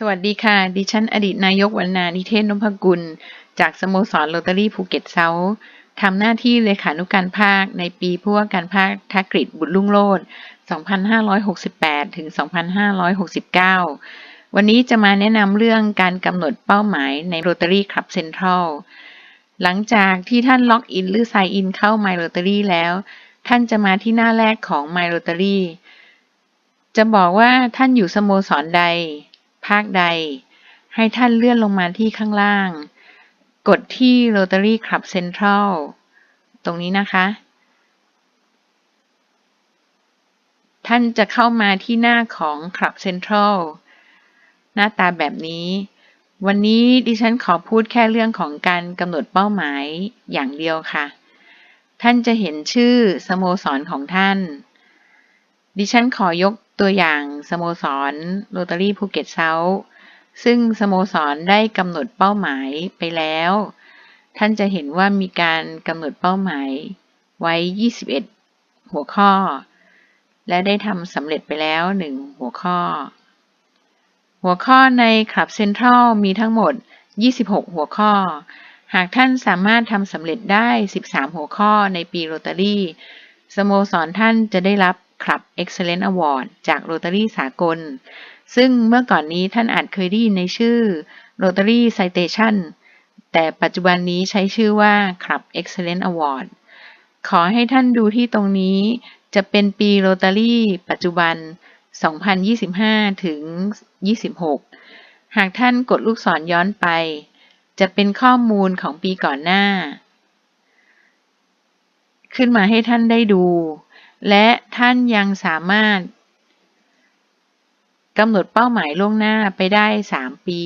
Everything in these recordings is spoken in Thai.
สวัสดีค่ะ ดิฉันอดีตนายกวรรณานิเทศนพกุล จากสโมสรโรตารี่ภูเก็ตเซาท์ทำหน้าที่เลขานุการภาคในปีผู้ว่าการภาคทักฤษบุตรลุ่งโลด2568 ถึง 2569 วันนี้จะมาแนะนำเรื่องการกำหนดเป้าหมายในโรตารี่คลับเซ็นทรัล หลังจากที่ท่านล็อกอินหรือไซน์อินเข้า My Rotary แล้ว ท่านจะมาที่หน้าแรกของ My Rotary จะบอกว่าท่านอยู่สโมสรใด ภาคใด ให้ท่านเลื่อนลงมาที่ข้างล่าง กดที่ Rotary Club Central ตรงนี้นะคะ ท่านจะเข้ามาที่หน้าของ Club Central หน้าตาแบบนี้ วันนี้ดิฉันขอพูดแค่เรื่องของการกำหนดเป้าหมายอย่างเดียวค่ะ ท่านจะเห็นชื่อสโมสรของท่าน ดิฉันขอยก ตัวอย่างสโมสรโรตารี่ภูเก็ตเซาท์ซึ่งสโมสรได้กำหนดเป้าหมายไปแล้ว ท่านจะเห็นว่ามีการกำหนดเป้าหมายไว้ 21 หัวข้อ และได้ทำสำเร็จไปแล้ว 1 หัวข้อ หัวข้อในคลับเซ็นทรัลมีทั้งหมด 26 หัวข้อ หากท่านสามารถทำสำเร็จได้ 13 หัวข้อในปีโรตารี่สโมสรท่านจะได้รับ Club Excellence Award จาก Rotary สากล ซึ่งเมื่อก่อนนี้ท่านอาจเคยได้ยินในชื่อ Rotary Citation แต่ปัจจุบันนี้ใช้ชื่อว่า Club Excellence Award ขอให้ท่านดูที่ตรงนี้จะเป็นปี Rotary ปัจจุบัน 2025 ถึง 26 หากท่านกดลูกศรย้อนไป จะเป็นข้อมูลของปีก่อนหน้า ขึ้นมาให้ท่านได้ดู และท่านยังสามารถกำหนดเป้าหมายล่วงหน้าไปได้ 3 ปี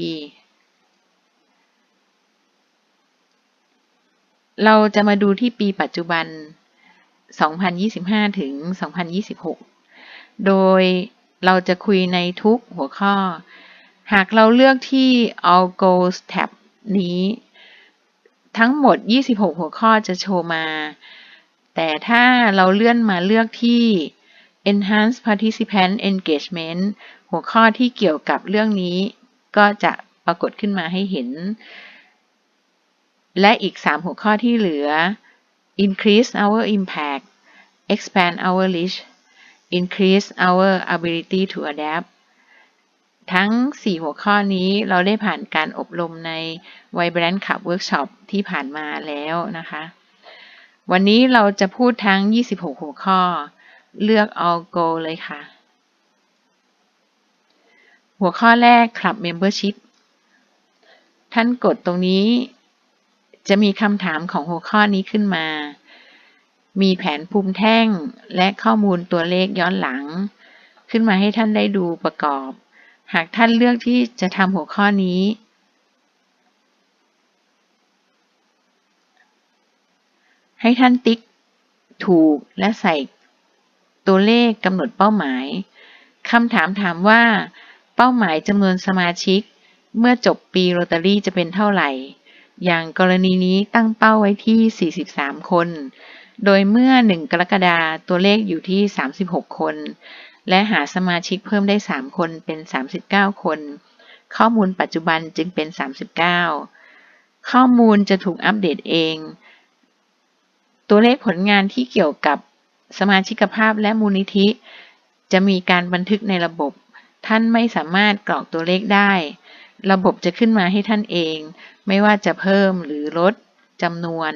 เราจะมาดูที่ปีปัจจุบัน 2025 ถึง 2026 โดยเราจะคุยในทุกหัวข้อ หากเราเลือกที่ All Goals tab นี้ ทั้งหมด 26 หัวข้อจะโชว์มา แต่ถ้าเราเลื่อนมาเลือกที่ Enhance Participant Engagement หัวข้อที่เกี่ยวกับเรื่องนี้ ก็จะปรากฏขึ้นมาให้เห็น และอีก 3 หัวข้อที่เหลือ Increase our impact Expand our reach Increase our ability to adapt ทั้ง 4 หัวข้อนี้เราได้ผ่านการอบรมใน Vibrant Club Workshop ที่ผ่านมาแล้วนะคะ วันนี้เราจะพูดทั้ง 26 หัวข้อ เลือก all go เลยค่ะ หัวข้อแรก Club Membership ท่านกดตรงนี้ จะมีคำถามของหัวข้อนี้ขึ้นมา มีแผนภูมิแท่งและข้อมูลตัวเลขย้อนหลัง ขึ้นมาให้ท่านได้ดูประกอบ หากท่านเลือกที่จะทำหัวข้อนี้ ให้ท่านติ๊กถูกและใส่ตัวเลขกำหนดเป้าหมายคำถามถามว่า เป้าหมายจำนวนสมาชิก เมื่อจบปีโรตารี่จะเป็นเท่าไหร่ อย่างกรณีนี้ตั้งเป้าไว้ที่ 43 คน โดยเมื่อ 1 กรกฎาตัวเลขอยู่ที่ 36 คน และหาสมาชิกเพิ่มได้ 3 คนเป็น 39 คน ข้อมูลปัจจุบันจึงเป็น 39 ข้อมูลจะถูกอัปเดตเอง ตัวเลขผลงานที่เกี่ยวกับสมาชิกภาพและมูลนิธิ จะมีการบันทึกในระบบ ท่านไม่สามารถกรอกตัวเลขได้ ระบบจะขึ้นมาให้ท่านเอง ไม่ว่าจะเพิ่มหรือลดจำนวน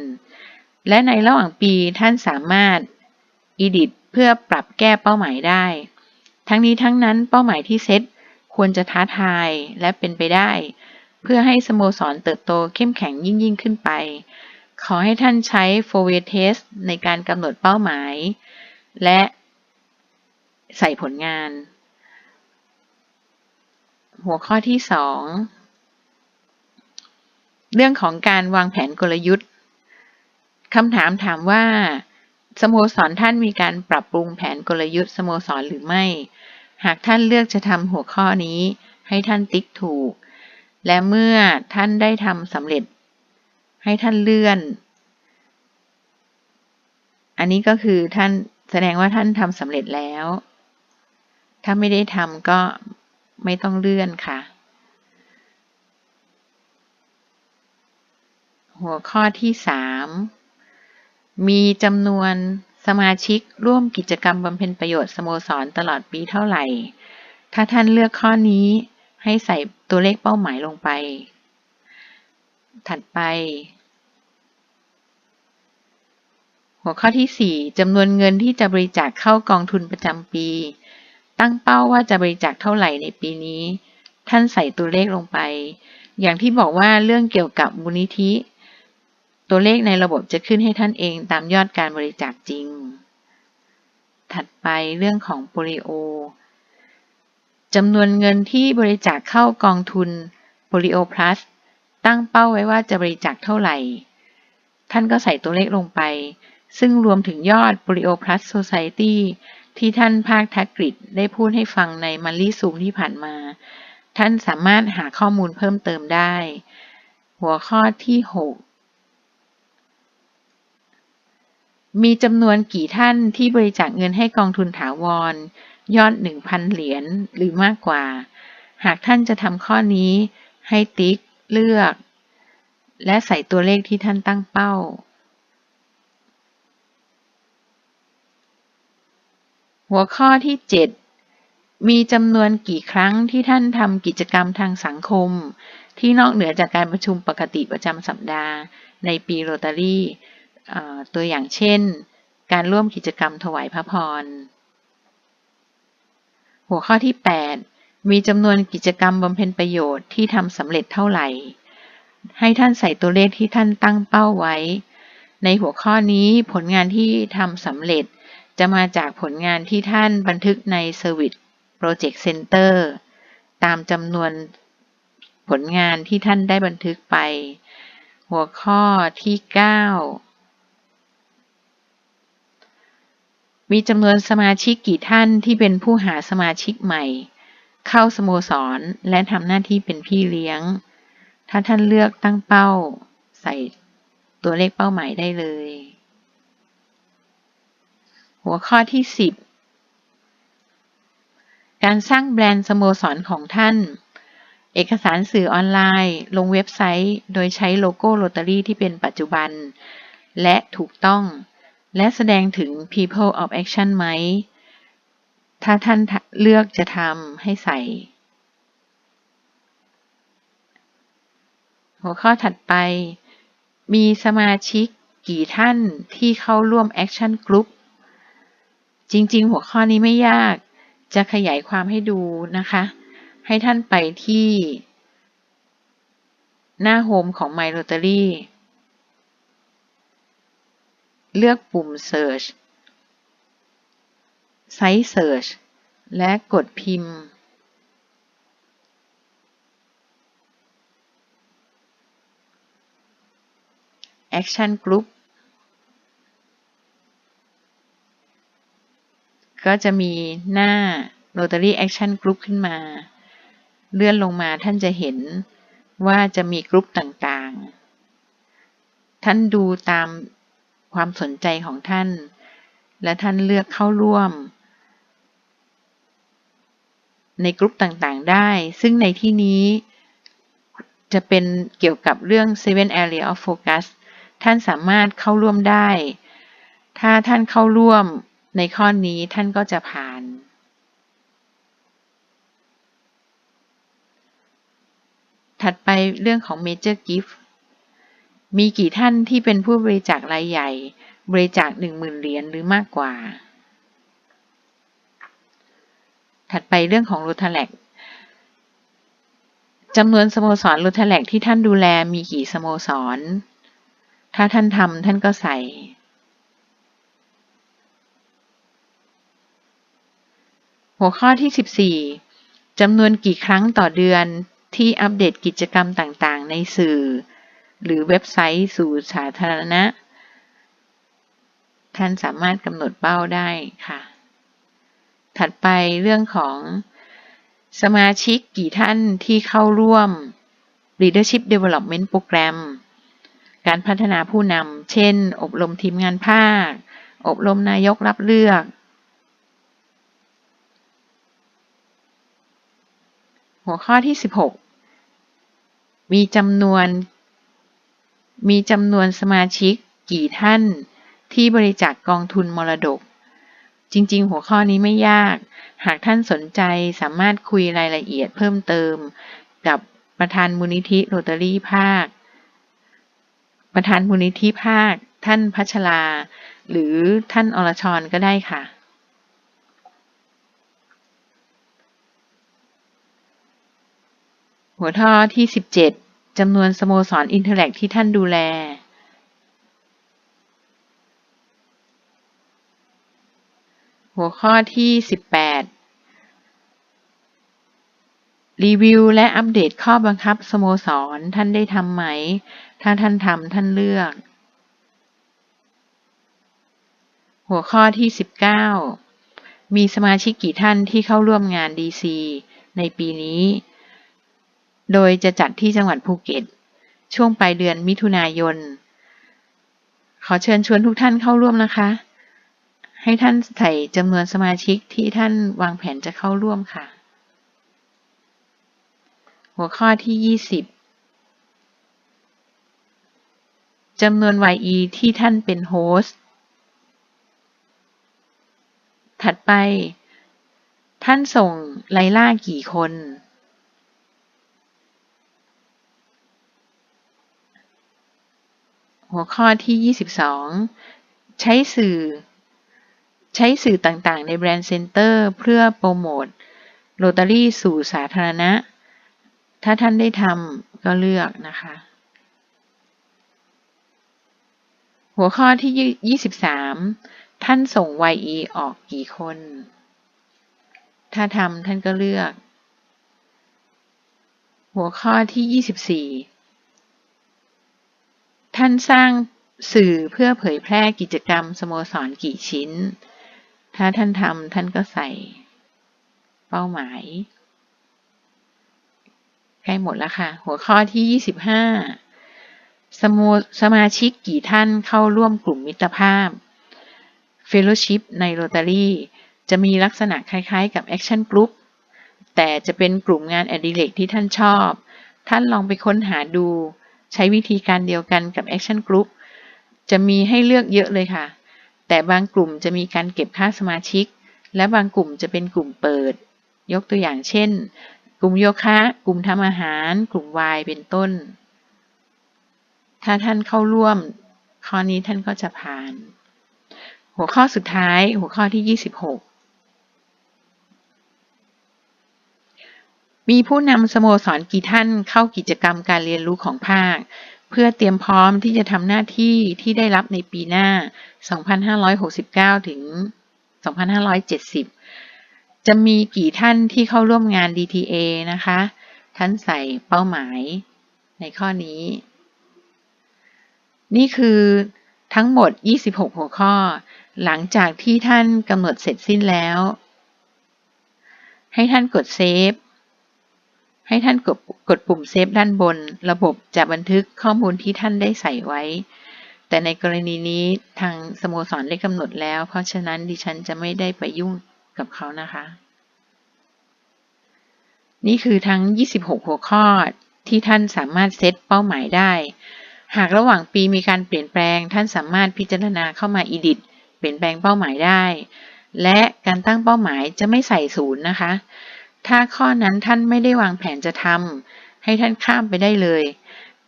และในระหว่างปีท่านสามารถ edit เพื่อปรับแก้เป้าหมายได้ ทั้งนี้ทั้งนั้นเป้าหมายที่เซตควรจะท้าทายและเป็นไปได้ เพื่อให้สโมสรเติบโตเข้มแข็งยิ่งยิ่งขึ้นไป ขอให้ท่านใช้ four-way test ในการกำหนดเป้าหมาย และใส่ผลงาน หัวข้อที่ 2 เรื่องของการวางแผนกลยุทธ์คำถามถามว่าสโมสรท่านมีการปรับปรุงแผนกลยุทธ์สโมสรหรือไม่ หากท่านเลือกจะทำหัวข้อนี้ ให้ท่านติ๊กถูก และเมื่อท่านได้ทำสำเร็จ ให้ท่านเลื่อน อันนี้ก็คือท่านแสดงว่าท่านทำสำเร็จแล้ว ถ้าไม่ได้ทำก็ไม่ต้องเลื่อนค่ะ หัวข้อที่สามมีจำนวนสมาชิกร่วมกิจกรรมบำเพ็ญประโยชน์สโมสรตลอดปีเท่าไหร่ ถ้าท่านเลือกข้อนี้ให้ใส่ตัวเลขเป้าหมายลงไป ถัดไป หัวข้อที่ 4จำนวนเงินที่จะบริจาคเข้ากองทุนประจำปี ตั้งเป้าว่าจะบริจาคเท่าไหร่ในปีนี้ ท่านใส่ตัวเลขลงไป อย่างที่บอกว่าเรื่องเกี่ยวกับมูลนิธิ ตัวเลขในระบบจะขึ้นให้ท่านเองตามยอดการบริจาคจริง ถัดไปเรื่องของโปลิโอจำนวนเงินที่บริจาคเข้ากองทุน Polio Plus ตั้งเป้าไว้ว่าจะบริจาคเท่าไหร่ ท่านก็ใส่ตัวเลขลงไป ซึ่งรวมถึงยอด Polio Plus Society ที่ท่านภาคทักกฤษได้พูดให้ฟังในมันลี่ซูมที่ผ่านมา ท่านสามารถหาข้อมูลเพิ่มเติมได้ หัวข้อที่ 6 มีจำนวนกี่ท่านที่บริจาคเงินให้กองทุนถาวร ยอด 1,000 เหรียญหรือมากกว่า หากท่านจะทำข้อนี้ให้ติ๊กเลือก และใส่ตัวเลขที่ท่านตั้งเป้า หัวข้อที่ 7 มีจำนวนกี่ครั้งที่ท่านทำกิจกรรมทางสังคม ที่นอกเหนือจากการประชุมปกติประจำสัปดาห์ ในปีโรตารี่ตัวอย่างเช่น การร่วมกิจกรรมถวายพระพร หัวข้อที่ 8 มีจำนวนกิจกรรมบำเพ็ญประโยชน์ที่ทำสำเร็จเท่าไหร่ ให้ท่านใส่ตัวเลขที่ท่านตั้งเป้าไว้ ในหัวข้อนี้ผลงานที่ทำสำเร็จ จะมาจากผลงานที่ท่านบันทึกใน Service Project Center ตามจำนวนผลงานที่ท่านได้บันทึกไป หัวข้อที่ 9 มีจำนวนสมาชิกกี่ท่านที่เป็นผู้หาสมาชิกใหม่ เข้าสโมสรและทำหน้าที่เป็นพี่เลี้ยง ถ้าท่านเลือกตั้งเป้า ใส่ ตัวเลขเป้าหมายได้เลย หัวข้อที่ 10 การสร้างแบรนด์สโมสรของท่าน เอกสารสื่อออนไลน์ ลงเว็บไซต์ โดยใช้โลโก้โรตารี่ที่เป็นปัจจุบัน และถูกต้อง และแสดงถึง people of action ไหม ถ้าท่านเลือกจะทำให้ใส่หัวข้อถัดไป มีสมาชิกกี่ท่านที่เข้าร่วม action group จริง ๆ หัวข้อนี้ไม่ยาก จะขยายความให้ดูนะคะ ให้ท่านไปที่ หน้าโฮมของ My Rotary เลือกปุ่ม Search Site Search และกดพิมพ์ Action Group ก็จะมีหน้า Rotary Action Group ขึ้นมา เลื่อนลงมาท่านจะเห็นว่าจะมีกรุ๊ปต่างๆ ท่านดูตามความสนใจของท่าน และท่านเลือกเข้าร่วม ในกลุ่มต่างๆ ได้ ซึ่งในที่นี้จะเป็นเกี่ยวกับเรื่อง seven area of focus ท่านสามารถเข้าร่วมได้ ถ้าท่านเข้าร่วมในข้อนี้ท่านก็จะผ่าน ถัดไปเรื่องของ major gift มีกี่ท่านที่เป็นผู้บริจาครายใหญ่ บริจาคหนึ่งหมื่นเหรียญหรือมากกว่า ถัดไปเรื่องของรูทแลกจำนวนสโมสรรูทแลกที่ท่านดูแลมีกี่สโมสร ถ้าท่านทำท่านก็ใส่ หัวข้อที่ 14จำนวนกี่ครั้งต่อเดือนที่อัปเดตกิจกรรมต่างๆ ในสื่อ หรือเว็บไซต์สู่สาธารณะ ท่านสามารถกำหนดเป้าได้ค่ะ ถัดไปเรื่องของสมาชิกกี่ท่านที่เข้าร่วม Leadership Development Program การพัฒนาผู้นำ เช่น อบรมทีมงานภาค อบรมนายกรับเลือก หัวข้อที่ 16 มีจำนวน มีจำนวนสมาชิกกี่ท่านที่บริจาคกกองทุนมรดก จริง ๆ หัวข้อนี้ไม่ยาก หากท่านสนใจสามารถคุยรายละเอียดเพิ่มเติม กับประธานมูลนิธิโรตารี่ภาค ประธานมูลนิธิภาค ท่านพัชรา หรือท่านอรชรก็ได้ค่ะ หัวข้อที่ 17จำนวนสโมสรอินเทอร์แลกที่ท่านดูแลหัวข้อที่ 18 รีวิวและอัปเดตข้อบังคับสโมสร ท่านได้ทำไหม ถ้าท่านทำท่านเลือก หัวข้อที่ 19 มีสมาชิกกี่ท่านที่เข้าร่วมงาน DC ในปีนี้ โดยจะจัดที่จังหวัดภูเก็ต ช่วงปลายเดือนมิถุนายน ขอเชิญชวนทุกท่านเข้าร่วมนะคะ ให้ท่านใส่จำนวนสมาชิกที่ท่านวางแผนจะเข้าร่วมค่ะ หัวข้อที่20จำนวน YE ที่ท่านเป็นโฮสต์ ถัดไป ท่านส่งไลล่ากี่คน หัวข้อที่ 22 ใช้สื่อ ใช้สื่อต่างๆ ในแบรนด์เซ็นเตอร์เพื่อโปรโมทโรตารี่สู่สาธารณะ ถ้าท่านได้ทำก็เลือกนะคะ หัวข้อที่ 23 ท่านส่ง YE ออกกี่คน ถ้าทำท่านก็เลือก หัวข้อที่ 24 ท่านสร้างสื่อเพื่อเผยแพร่กิจกรรมสโมสรกี่ชิ้น ถ้าท่านทำท่านก็ใส่เป้าหมาย ใกล้หมดแล้วค่ะ หัวข้อที่ 25สโมสมาชิกกี่ท่านเข้าร่วมกลุ่มมิตรภาพ Fellowship ใน Rotary จะมีลักษณะคล้ายๆ กับ Action Group แต่จะเป็นกลุ่มงานอดิเรกที่ท่านชอบ ท่านลองไปค้นหาดู ใช้วิธีการเดียวกันกับ Action Group จะมีให้เลือกเยอะเลยค่ะ แต่บางกลุ่มจะมีการเก็บค่าสมาชิก และบางกลุ่มจะเป็นกลุ่มเปิด ยกตัวอย่างเช่น ลุ่มโยคะ กลุ่มทำอาหาร กลุ่มวายเป็นต้น ถ้าท่านเข้าร่วม ข้อนี้ท่านก็จะผ่าน หัวข้อสุดท้ายหัวข้อที่ 26 มีผู้นำสโมสรกี่ท่านเข้ากิจกรรมการเรียนรู้ของภาค เพื่อเตรียมพร้อมที่จะทำหน้าที่ที่ได้รับในปีหน้า 2569 ถึง 2570 จะมีกี่ท่านที่เข้าร่วมงาน DTA นะคะ ท่านใส่เป้าหมายในข้อนี้ นี่คือทั้งหมด 26 หัวข้อ หลังจากที่ท่านกำหนดเสร็จสิ้นแล้ว ให้ท่านกดเซฟ ให้ท่านกดกดปุ่มเซฟด้านบน ระบบจะบันทึกข้อมูลที่ท่านได้ใส่ไว้ แต่ในกรณีนี้ทางสโมสรได้กำหนดแล้ว เพราะฉะนั้นดิฉันจะไม่ได้ไปยุ่ง กับเขานะคะ นี่คือทั้ง 26 หัวข้อที่ท่านสามารถเซตเป้าหมายได้ หากระหว่างปีมีการเปลี่ยนแปลง ท่านสามารถพิจารณาเข้ามาอิดิทเปลี่ยนแปลงเป้าหมายได้ และการตั้งเป้าหมายจะไม่ใส่ศูนย์นะคะ ถ้าข้อนั้นท่านไม่ได้วางแผนจะทำให้ท่านข้ามไปได้เลย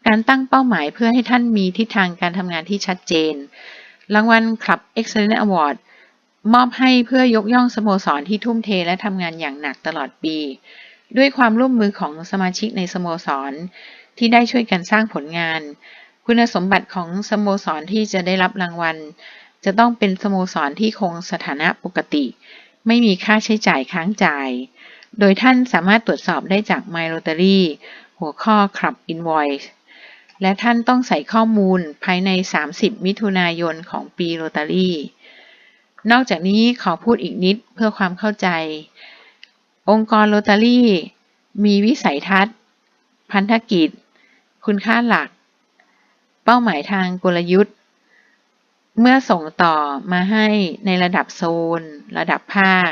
การตั้งเป้าหมายเพื่อให้ท่านมีทิศทางการทำงานที่ชัดเจน รางวัลคลับ Excellent Award มอบให้เพื่อยกย่องสโมสรที่ทุ่มเทและทำงานอย่างหนักตลอดปี ด้วยความร่วมมือของสมาชิกในสโมสร ที่ได้ช่วยกันสร้างผลงาน คุณสมบัติของสโมสรที่จะได้รับรางวัล จะต้องเป็นสโมสรที่คงสถานะปกติ ไม่มีค่าใช้จ่ายค้างจ่าย โดยท่านสามารถตรวจสอบได้จาก My Rotary หัวข้อ Club Invoice และท่านต้องใส่ข้อมูลภายใน 30 มิถุนายนของปี Rotary นอกจากนี้ขอพูดอีกนิดเพื่อความเข้าใจ องค์กร Rotary มีวิสัยทัศน์ พันธกิจ คุณค่าหลัก เป้าหมายทางกลยุทธ์ เมื่อส่งต่อมาให้ในระดับโซน ระดับภาค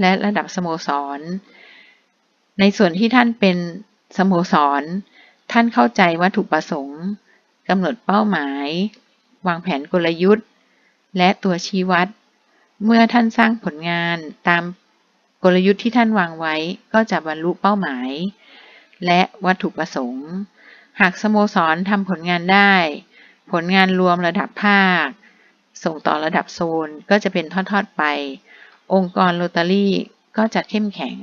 และระดับสโมสร ในส่วนที่ท่านเป็นสโมสร ท่านเข้าใจวัตถุประสงค์กำหนดเป้าหมาย วางแผนกลยุทธ์ และตัวชี้วัด เมื่อท่านสร้างผลงานตามกลยุทธ์ที่ท่านวางไว้ก็จะบรรลุเป้าหมาย และวัตถุประสงค์ หากสโมสรทำผลงานได้ ผลงานรวมระดับภาค ส่งต่อระดับโซนก็จะเป็นทอดๆไป องค์กรโรตารี่ก็จะเข้มแข็ง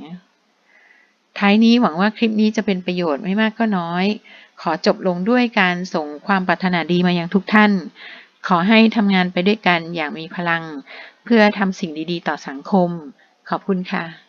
ท้ายนี้หวังว่าคลิปนี้จะเป็นประโยชน์ไม่มากก็น้อย ขอจบลงด้วยการส่งความปรารถนาดีมายังทุกท่าน ขอให้ทำงานไปด้วยกันอย่างมีพลัง เพื่อทำสิ่งดีๆ ต่อสังคม ขอบคุณค่ะ